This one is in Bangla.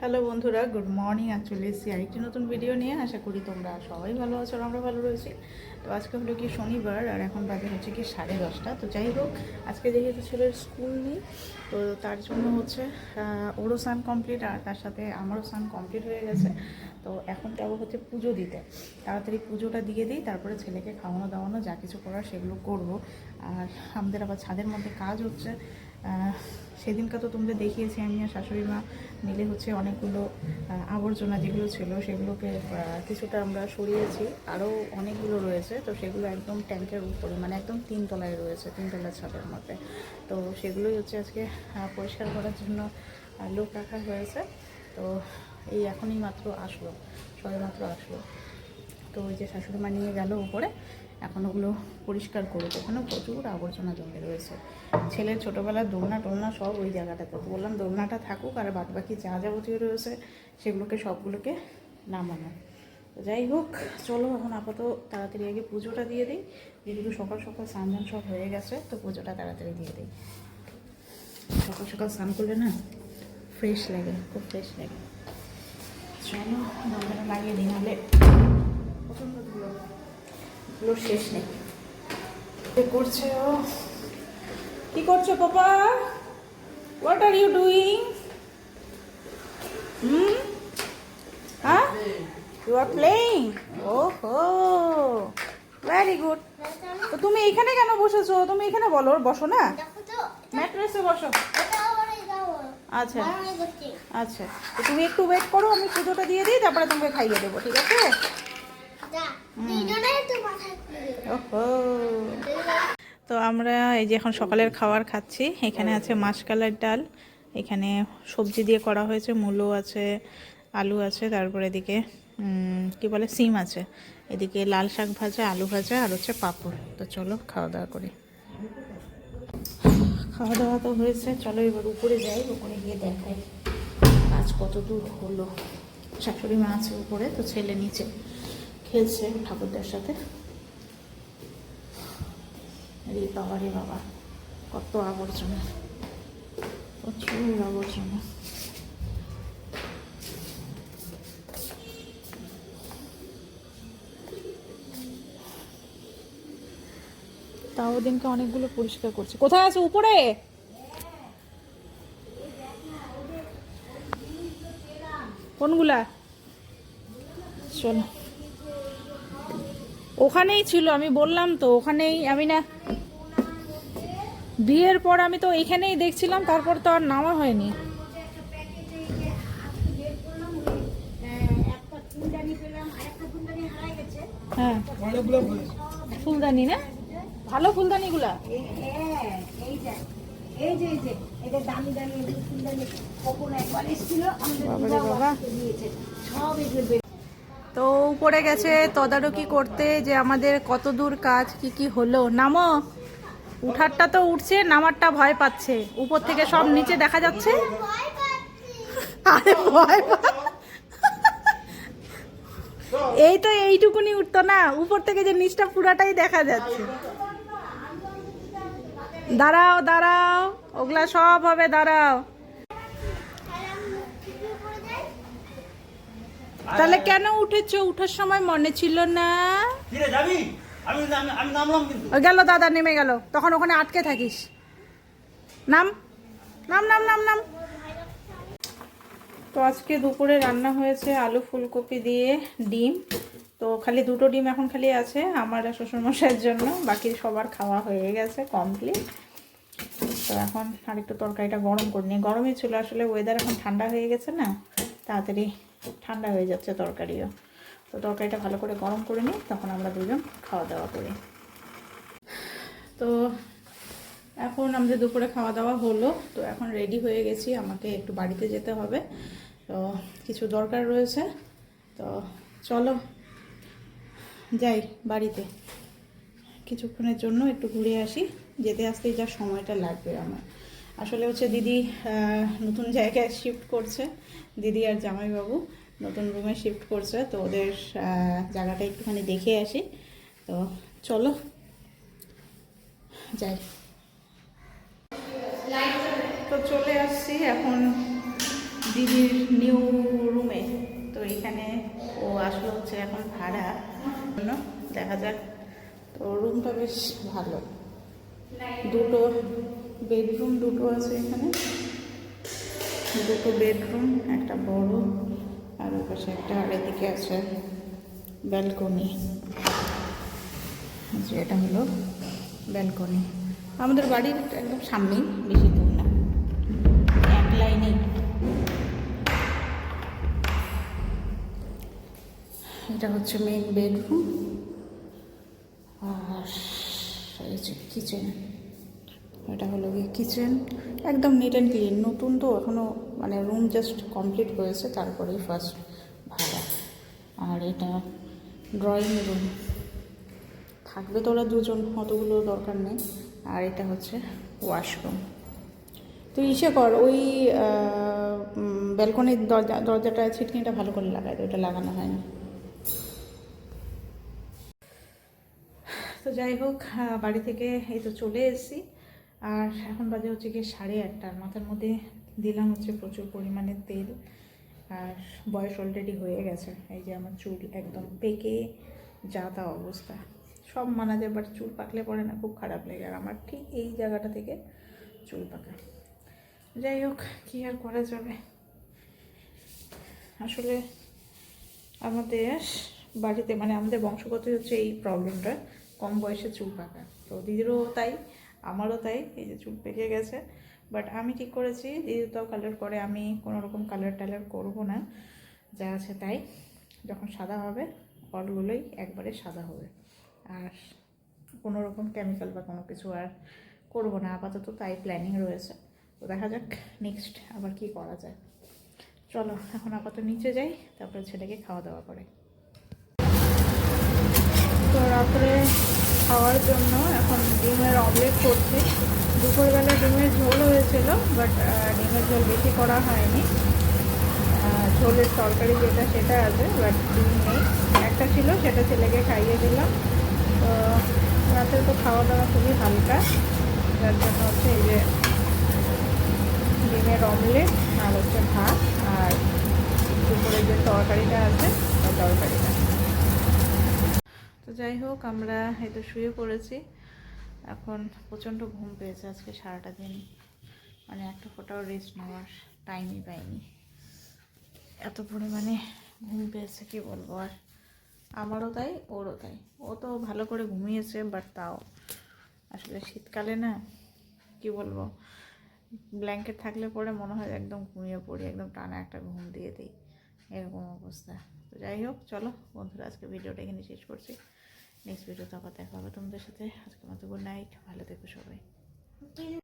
হ্যালো বন্ধুরা, গুড মর্নিং আর চলে এসেছি আরেকটি নতুন ভিডিও নিয়ে। আশা করি তোমরা সবাই ভালো আছো আমরা ভালো রয়েছি। তো আজকে হলো কি শনিবার আর এখন বাজে হচ্ছে কি সাড়ে দশটা। তো যাই হোক, আজকে যেহেতু ছেলের স্কুল নেই, তো তার জন্য হচ্ছে ওরও স্নান কমপ্লিট আর তার সাথে আমারও স্নান কমপ্লিট হয়ে গেছে। তো এখন যাব হচ্ছে পুজো দিতে। তাড়াতাড়ি পুজোটা দিয়ে দিই, তারপরে ছেলেকে খাওয়ানো দাওয়ানো, যা কিছু করার সেগুলো করব। আর আমাদের আবার ছাদের মধ্যে কাজ হচ্ছে আহ, সেদিনকে তো তোমাদের দেখিয়েছি আমি আর শাশুড়ি মা মিলে হচ্ছে অনেকগুলো আবর্জনা যেগুলো ছিল সেগুলোকে কিছুটা আমরা সরিয়েছি। আরও অনেকগুলো রয়েছে তো সেগুলো একদম ট্যাঙ্কের উপরে মানে একদম তিনতলায় রয়েছে তিনতলার ছাদের মধ্যে। তো সেগুলোই হচ্ছে আজকে পরিষ্কার করার জন্য লোক রাখা হয়েছে। তো এই এখনই মাত্র আসলো সবে মাত্র আসলো। তো ওই যে শাশুড়ি মা নিয়ে গেল উপরে এখন ওগুলো পরিষ্কার করুক। ওখানে প্রচুর আবর্জনা জমে রয়েছে। ছেলের ছোটোবেলার দোলনা টোলনা সব ওই জায়গাটাতে। তো বললাম দোলনাটা থাকুক আর বাদ বাকি যা যাবতীয় রয়েছে সেগুলোকে সবগুলোকে নামানো। তো যাই হোক, চলো এখন আপাতত তাড়াতাড়ি আগে পুজোটা দিয়ে দিই। যেহেতু সকাল সকাল স্নান সব হয়ে গেছে, তো পুজোটা তাড়াতাড়ি দিয়ে দিই। সকাল সকাল স্নান করলে না ফ্রেশ লাগে, খুব ফ্রেশ লাগে। চলো দরজাটা লাগিয়ে দিই নাহলে। প্রচণ্ড ধুলো ধুলোর শেষ নেই। কি করছে ও? কি করছ পাপা? What are you doing hmm? হ্যাঁ? ইউ আর প্লেইং ওহো ভেরি গুড তো তুমি এখানে কেন বসেছো? তুমি এখানে বলো বসো না? ম্যাট্রেসে বসো। আচ্ছা। আচ্ছা। তো তুমি একটু ওয়েট করো আমি পুজোটা দিয়ে দিই তারপরে তোমাকে খাইয়ে দেবো ঠিক আছে? ওহো। তো আমরা এই যে এখন সকালের খাবার খাচ্ছি এখানে আছে মাসকালের ডাল এখানে সবজি দিয়ে করা হয়েছে মূলো আছে আলু আছে তারপরে এদিকে কি বলে সিম আছে এদিকে লাল শাক ভাজা আলু ভাজা আর হচ্ছে পাঁপড়। তো চলো খাওয়া দাওয়া করি। খাওয়া দাওয়া তো হয়েছে চলো এবার উপরে যাই উপরে গিয়ে দেখাই। কাজ কত দূর হলো। শাশুড়ি মা আছে উপরে তো ছেলে নিচে। খেলছে ঠাকুরদার সাথে। রে বাবা রে বাবা, কত আবর্জনা, প্রচুর আবর্জনা। তাও দিনকে অনেকগুলো পরিষ্কার করছে। কোথায় আছে উপরে? কোনগুলা? চলো। ওখানেই ছিল, আমি বললাম তো ওখানেই, আমি না বিয়ের পর আমি তো এখানেই দেখছিলাম, তারপর তো আর নামা হয়নি। হ্যাঁ। ফুলদানি না? ভালো ফুলদানি বের তো উপরে গেছে তদারকি করতে যে আমাদের কত দূর কাজ, কি কি হলো। নামো। উঠারটা তো উঠছে, নামারটা ভয় পাচ্ছে। উপর থেকে সব নিচে দেখা যাচ্ছে। আরে ভয় এই তো এইটুকুনি উঠতো না। উপর থেকে যে নিচটা পুরাটাই দেখা যাচ্ছে। দাঁড়াও দাঁড়াও। ওগুলা সব হবে, দাঁড়াও আর আমি মুখ টিপে পড়ে যাই তাহলে কেন উঠেছো? উঠার সময় মনে ছিল না। গেল দাদা নেমে গেল। তখন ওখানে আটকে থাকিস। নাম? নাম নাম নাম নাম। তো আজকে দুপুরে রান্না হয়েছে আলু ফুলকপি দিয়ে ডিম। তো খালি দুটো ডিম এখন খালি আছে আমার শ্বশুরমশাইয়ের জন্য। বাকি সবার খাওয়া হয়ে গেছে কমপ্লিট তো এখন আরেকটু তরকারিটা গরম করে নিই। গরমই ছিল আসলে ওয়েদার এখন ঠান্ডা হয়ে গেছে না তাড়াতাড়ি ঠান্ডা হয়ে যাচ্ছে তরকারিও। তো তরকারিটা ভালো করে গরম করে নিই তখন আমরা দুজন খাওয়া দাওয়া করি। তো এখন আমাদের দুপুরে খাওয়া দাওয়া হলো। তো এখন রেডি হয়ে গেছি, আমাকে একটু বাড়িতে যেতে হবে। তো কিছু দরকার রয়েছে। তো চলো, যাই বাড়িতে। কিছুক্ষণের জন্য একটু ঘুরে আসি। যেতে আসতেই যা সময়টা লাগবে আমার। আসলে হচ্ছে দিদি নতুন জায়গায় শিফট করছে। দিদি আর জামাইবাবু নতুন রুমে শিফট করছে, তো ওদের জায়গাটা একটুখানি দেখে আসি। তো চলো, যাই। তো চলে আসছি এখন দিদির নিউ রুমে তো এখানে ও আসলো হচ্ছে এখন ভাড়া দেখা যাক। তো রুমটা বেশ ভালো। দুটো বেডরুম দুটো আছে এখানে। দুটো বেডরুম একটা বড়, আর ওর পাশে একটা আর এদিকে আছে ব্যালকনি যে এটা হলো ব্যালকনি আমাদের বাড়ির একদম সামনেই, বেশি দূর না। এক লাইনে এটা হচ্ছে মেন বেডরুম আর কিচেন এটা হলো গিয়ে কিচেন একদম নিট অ্যান্ড ক্লিন নতুন তো এখনও মানে রুম জাস্ট কমপ্লিট হয়েছে তারপরেই ফার্স্ট ভাড়া। আর এটা ড্রয়িং রুম থাকবে তো ওরা দুজন, অতগুলো দরকার নেই। আর এটা হচ্ছে ওয়াশরুম তো ইসে কর, ওই ব্যালকনির দরজা, দরজাটা, ছিটকিনিটা ভালো করে লাগায় ওটা লাগানো হয়নি তো যাই হোক বাড়ি থেকে এই তো চলে এসেছি। আর এখন বাজে হচ্ছে গিয়ে সাড়ে আটটার। মাথার মধ্যে দিলাম হচ্ছে প্রচুর পরিমাণে তেল। আর বয়স অলরেডি হয়ে গেছে। এই যে আমার চুল একদম পেকে যাতা অবস্থা। সব মানা যায় বাট চুল পাকলে পরে না খুব খারাপ লাগে। আর আমার ঠিক এই জায়গাটা থেকে চুল পাকা। যাই হোক, কী আর করা যাবে? আসলে আমাদের বাড়িতে মানে আমাদের বংশগত হচ্ছে এই প্রবলেমটা কম বয়সে চুল পাকা। তো দিদিরও তাই। আমারও তাই, এই যে চুল পেকে গেছে। বাট আমি ঠিক করেছি তো কালার করে আমি কোনো রকম কালার টালার করব না, যা আছে তাই। যখন সাদা হবে অলগুলোই একবারে সাদা হবে। আর কোনো রকম কেমিক্যাল বা কোনো কিছু আর করব না, আপাতত তাই প্ল্যানিং রয়েছে। তো দেখা যাক নেক্সট আবার কি করা যায়। চলো, এখন আপাতত নিচে যাই, তারপরে ছেলেকে খাওয়া দাওয়া করে। তো রাত্রে খাওয়ার জন্য এখন ডিমের অমলেট করছি। দুপুরবেলা ডিমের ঝোল হয়েছিল বাট ডিমের ঝোল বেশি করা হয়নি। ঝোলের তরকারি যেটা, সেটা আছে বাট ডিম নেই। একটা ছিল, সেটা ছেলেকে খাইয়ে দিলাম। তো রাতে তো খাওয়া দাওয়া খুবই হালকা। যার জন্য হচ্ছে এই যে ডিমের অমলেট আর হচ্ছে ভাত আর দুপুরের যে তরকারিটা আছে, ওই তরকারিটা। যাই হোক, আমরা এই তো শুয়ে পড়েছি। এখন প্রচণ্ড ঘুম পেয়েছে আজকে সারাটা দিন। মানে একটা ফোটাও রেস্ট নেওয়ার টাইমই পাইনি। এত পরিমাণে ঘুম পেয়েছে, কি বলব আর? আমারও তাই, ওরও তাই। ও তো ভালো করে ঘুমিয়েছে বাট তাও। আসলে শীতকালে না, কি বলব ব্ল্যাঙ্কেট থাকলে পরে মনে হয় একদম ঘুমিয়ে পড়ি, একদম টানা একটা ঘুম দিয়ে দিই। এরকম অবস্থা। তো যাই হোক, চলো বন্ধুরা, আজকে ভিডিওটা এখানে শেষ করছি। নেক্সট ভিডিওতে আবার দেখা হবে তোমাদের সাথে। আজকে মতো গুড নাইট ভালো থেকো সবাই।